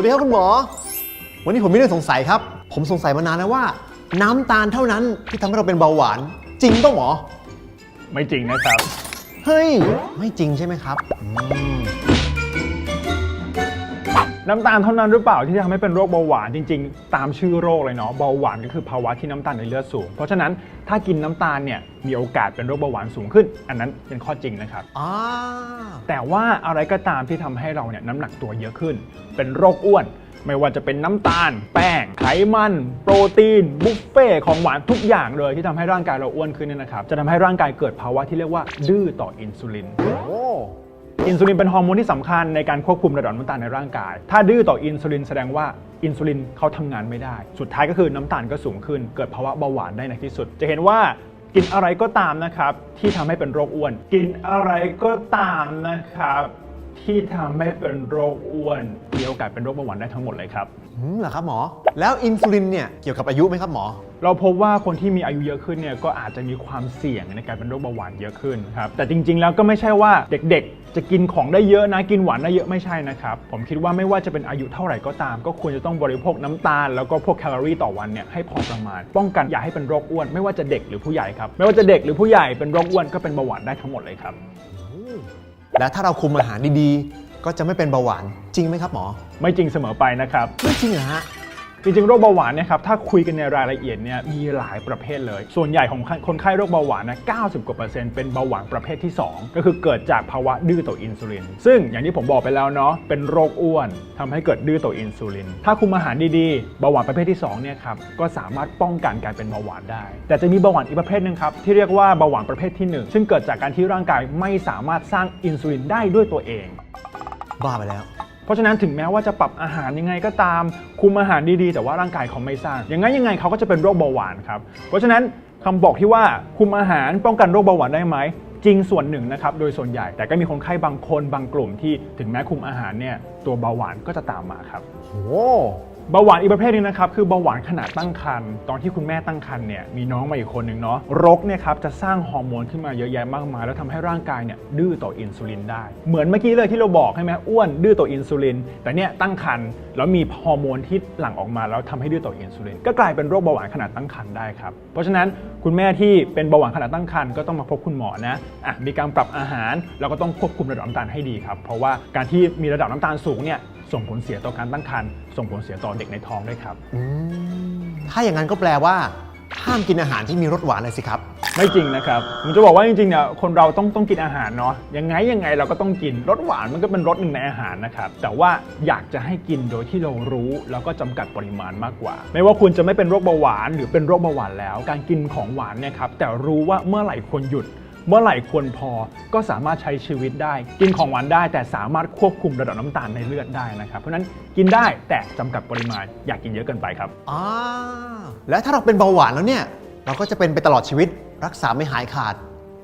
วัสดีครับคุณหมอ วันนี้ผมมีเรื่องสงสัยครับ ผมสงสัยมานานแล้วว่า น้ำตาลเท่านั้นที่ทำให้เราเป็นเบาหวาน จริงต้องหมอ ไม่จริงนะครับ เฮ้ย ไม่จริงใช่ไหมครับอืม น้ำตาลเท่านั้นหรือเปล่าที่จะทำให้เป็นโรคเบาหวานจริง ๆ ตามชื่อโรคเลยเนาะเบาหวานก็คือภาวะที่น้ำตาลในเลือดสูง เพราะฉะนั้นถ้ากินน้ำตาลเนี่ยมีโอกาสเป็นโรคเบาหวานสูงขึ้น อันนั้นเป็นข้อจริงนะครับ อ่า แต่ว่าอะไรก็ตามที่ทำให้เราเนี่ยน้ำหนักตัวเยอะขึ้น เป็นโรคอ้วน ไม่ว่าจะเป็นน้ำตาล แป้ง ไขมัน โปรตีน บุฟเฟ่ของหวานทุกอย่างเลยที่ทำให้ร่างกายเราอ้วนขึ้นเนี่ยนะครับ จะทำให้ร่างกายเกิดภาวะที่เรียกว่าดื้อต่ออินซูลิน โอ้ อินซูลินเป็นฮอร์โมนที่สำคัญในการควบคุมระดับน้ำตาลในร่างกาย ถ้าดื้อต่ออินซูลินแสดงว่าอินซูลินเขาทำงานไม่ได้ สุดท้ายก็คือน้ำตาลก็สูงขึ้น เกิดภาวะเบาหวานได้ในที่สุด จะเห็นว่ากินอะไรก็ตามนะครับ ที่ทำให้เป็นโรคอ้วน กินอะไรก็ตามนะครับ ที่ทำให้เป็นโรคอ้วนมีโอกาสเป็นโรคเบาหวานได้ทั้งหมดเลยครับหืมเหรอครับหมอ แล้วอินซูลินเนี่ยเกี่ยวกับอายุไหมครับหมอ เราพบว่าคนที่มีอายุเยอะขึ้นเนี่ยก็อาจจะมีความเสี่ยงในการเป็นโรคเบาหวานเยอะขึ้นครับแต่จริง ๆ แล้วก็ไม่ใช่ว่าเด็กๆ จะกินของได้เยอะนะกินหวานได้เยอะไม่ใช่นะครับ ผมคิดว่าไม่ว่าจะเป็นอายุเท่าไหร่ก็ตาม ก็ควรจะต้องบริโภคน้ำตาลแล้วก็พวกแคลอรี่ต่อวันเนี่ยให้พอประมาณ ป้องกันอย่าให้เป็นโรคอ้วน ไม่ว่าจะเด็กหรือผู้ใหญ่ครับไม่ว่าจะเด็กหรือผู้ใหญ่เป็นโรคอ้วนก็เป็นเบาหวานได้ทั้งหมดเลยครับ แล้วถ้าเราคุมอาหารดีๆ ก็จะไม่เป็นเบาหวานจริงไหมครับหมอ ไม่จริงเสมอไปนะครับ ไม่จริงเหรอฮะ จริงๆโรคเบาหวานเนี่ยครับถ้าคุยกันในรายละเอียดเนี่ยมีหลายประเภทเลย ส่วนใหญ่ของคนไข้โรคเบาหวานนะ 90 กว่าเปอร์เซ็นต์เป็นเบาหวานประเภทที่ 2 ก็คือเกิดจากภาวะดื้อต่ออินซูลิน ซึ่งอย่างที่ผมบอกไปแล้วเนาะเป็นโรคอ้วนทำให้เกิดดื้อต่ออินซูลิน ถ้าคุมอาหารดีๆ เบาหวานประเภทที่2เนี่ยครับก็สามารถป้องกันการเป็นเบาหวานได้ แต่จะมีเบาหวานอีกประเภทหนึ่งครับที่เรียกว่าเบาหวานประเภทที่หนึ่งซึ่งเกิดจากการที่ร่างกายไม่สามารถสร้างอินซูลินได้ด้วยตัวเองบ้าไปแล้ว เพราะฉะนั้นถึงแม้ว่าจะปรับอาหารยังไงก็ตาม คุมอาหารดีๆ แต่ว่าร่างกายเขาไม่สร้างยังไงยังไงเขาก็จะเป็นโรคเบาหวานครับเพราะฉะนั้นคำบอกที่ว่าคุมอาหารป้องกันโรคเบาหวานได้ไหมจริงส่วนหนึ่งนะครับโดยส่วนใหญ่แต่ก็มีคนไข้บางคนบางกลุ่มที่ถึงแม้คุมอาหารเนี่ยตัวเบาหวานก็จะตามมาครับโอ้ เบาหวานอีกประเภทหนึงนะครับคือเบาหวานขณะตั้งครรภ์ตอนที่คุณแม่ตั้งครรภ์เนี่ยมีน้องมาอีกคนหนึ่งเนาะรกเนี่ยครับจะสร้างฮอร์โมนขึ้นมาเยอะแยะมากมาย แล้วทำให้ร่างกายเนี่ยดื้อต่ออินซูลินได้ เหมือนเมื่อกี้เลยที่เราบอกใช่ไหมอ้วนดื้อต่ออินซูลิน แต่เนี่ยตั้งครรภ์แล้วมีฮอร์โมนที่หลั่งออกมาแล้วทำให้ดื้อต่ออินซูลิน ก็กลายเป็นโรคเบาหวานขณะตั้งครรภ์ได้ครับเพราะฉะนั้นคุณแม่ที่เป็นเบาหวานขณะตั้งครรภ์ก็ต้องมาพบคุณหมอนะอะมีการปรับอาหารแล้วก็ต้องควบคุมระดับน้ำตาลให้ดีครับเพราะว่าการที่มีระดับน้ำตาลสูงเนี่ยส่งผลเสียต่อการตั้งครรภ์ส่งผลเสียต่อเด็กในท้องด้วยครับ อืมถ้าอย่างนั้นก็แปลว่า ห้ามกินอาหารที่มีรสหวานเลยสิครับ ไม่จริงนะครับผมจะบอกว่าจริงๆเนี่ยคนเราต้องต้องกินอาหารเนาะยังไงยังไงเราก็ต้องกินรสหวานมันก็เป็นรสหนึ่งในอาหารนะครับแต่ว่าอยากจะให้กินโดยที่เรารู้ แล้วก็จำกัดปริมาณมากกว่า ไม่ว่าคุณจะไม่เป็นโรคเบาหวาน หรือเป็นโรคเบาหวานแล้ว การกินของหวานเนี่ยครับแต่รู้ว่าเมื่อไหร่ควรหยุด เมื่อไหร่ควรพอก็สามารถใช้ชีวิตได้ กินของหวานได้แต่สามารถควบคุมระดับน้ำตาลในเลือดได้นะครับเพราะฉะนั้นกินได้แต่จำกัดปริมาณอย่ากินเยอะเกินไปครับอ่าแล้วถ้าเราเป็นเบาหวานแล้วเนี่ย เราก็จะเป็นไปตลอดชีวิตรักษาไม่หายขาด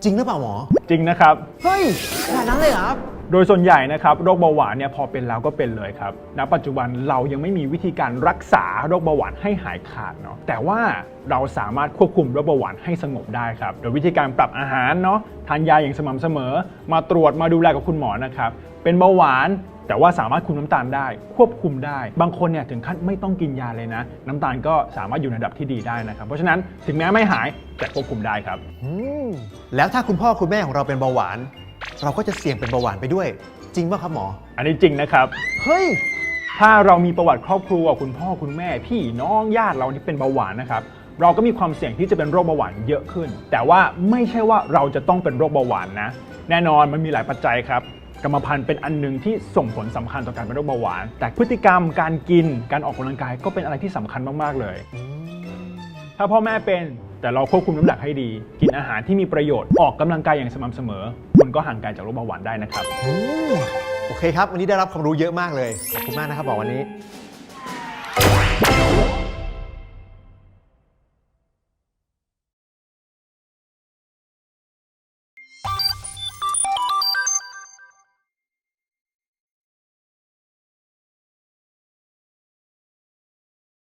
จริงหรือเปล่าหมอ จริงนะครับ เฮ้ยขนาดนั้นเลยเหรอครับ โดยส่วนใหญ่นะครับโรคเบาหวานเนี่ยพอเป็นแล้วก็เป็นเลยครับณปัจจุบันเรายังไม่มีวิธีการรักษาโรคเบาหวานให้หายขาดเนาะแต่ว่าเราสามารถควบคุมโรคเบาหวานให้สงบได้ครับ โดยวิธีการปรับอาหารเนาะทานยาอย่างสม่ำเสมอ มาตรวจมาดูแลกับคุณหมอนะครับเป็นเบาหวานแต่ว่าสามารถคุมน้ำตาลได้ ควบคุมได้ บางคนเนี่ยถึงขั้นไม่ต้องกินยาเลยนะ น้ำตาลก็สามารถอยู่ในระดับที่ดีได้นะครับ เพราะฉะนั้นถึงแม้ไม่หายแต่ควบคุมได้ครับแล้วถ้าคุณพ่อคุณแม่ของเราเป็นเบาหวาน เราก็จะเสี่ยงเป็นเบาหวานไปด้วย จริงป่ะครับหมอ อันนี้จริงนะครับ เฮ้ย ถ้าเรามีประวัติครอบครัวคุณพ่อคุณแม่ พี่น้องญาติเราที่เป็นเบาหวานนะครับ เราก็มีความเสี่ยงที่จะเป็นโรคเบาหวานเยอะขึ้น แต่ว่าไม่ใช่ว่าเราจะต้องเป็นโรคเบาหวานนะ แน่นอนมันมีหลายปัจจัยครับกรรมพันธุ์เป็นอันหนึ่งที่ส่งผลสำคัญต่อการเป็นโรคเบาหวาน แต่พฤติกรรมการกินการออกกำลังกายก็เป็นอะไรที่สำคัญมากๆเลย ถ้าพ่อแม่เป็นแต่เราควบคุมน้ำหนักให้ดี กินอาหารที่มีประโยชน์ออกกำลังกายอย่างสม่ำเสมอ คุณก็ห่างไกลจากโรคเบาหวานได้นะครับ โอโอเคครับ วันนี้ได้รับความรู้เยอะมากเลย ขอบคุณมากนะครับหมอวันนี้